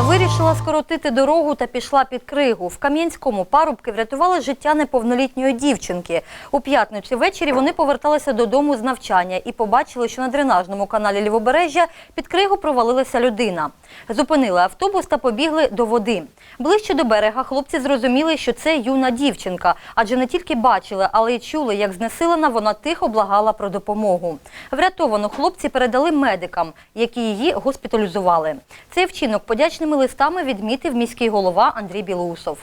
Вирішила скоротити дорогу та пішла під кригу. В Кам'янському парубки врятували життя неповнолітньої дівчинки. У п'ятницю ввечері вони поверталися додому з навчання і побачили, що на дренажному каналі Лівобережжя під кригу провалилася людина. Зупинили автобус та побігли до води. Ближче до берега хлопці зрозуміли, що це юна дівчинка, адже не тільки бачили, але й чули, як знесилена вона тихо благала про допомогу. Врятовану хлопці передали медикам, які її госпіталізували. Цей вчинок подячними листами відмітив міський голова Андрій Білоусов.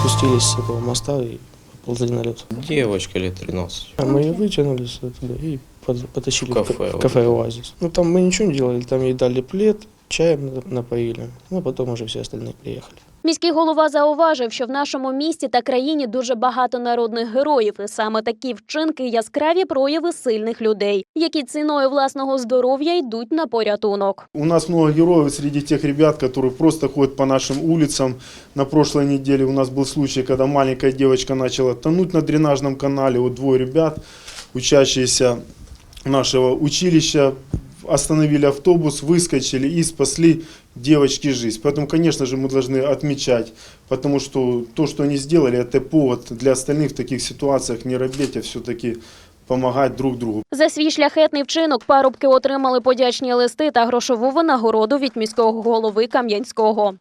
спустились с этого моста и поползли на лед. Девочка лет 13. А Мы ее вытянули с туда и под- потащили В кафе. в кафе «Оазис». Ну, там мы ничего не делали, там ей дали плед, чаем на- напоили. Ну, потом уже все остальные приехали. Міський голова зауважив, що в нашому місті та країні дуже багато народних героїв, і саме такі вчинки яскраві прояви сильних людей, які ціною власного здоров'я йдуть на порятунок. У нас много героев среди тех ребят, которые просто ходят по нашим улицам. На прошлой неделе у нас был случай, когда маленькая девочка начала тонуть на дренажном канале. Вот двое ребят, учащиеся нашего училища, остановили автобус, выскочили и спасли девочке жизнь. Поэтому, конечно же, мы должны отмечать, потому что то, что они сделали, это повод для остальных в таких ситуациях не робить, а все-таки помогать друг другу. За свій шляхетний вчинок парубки отримали подячні листи та грошову винагороду від міського голови Кам'янського.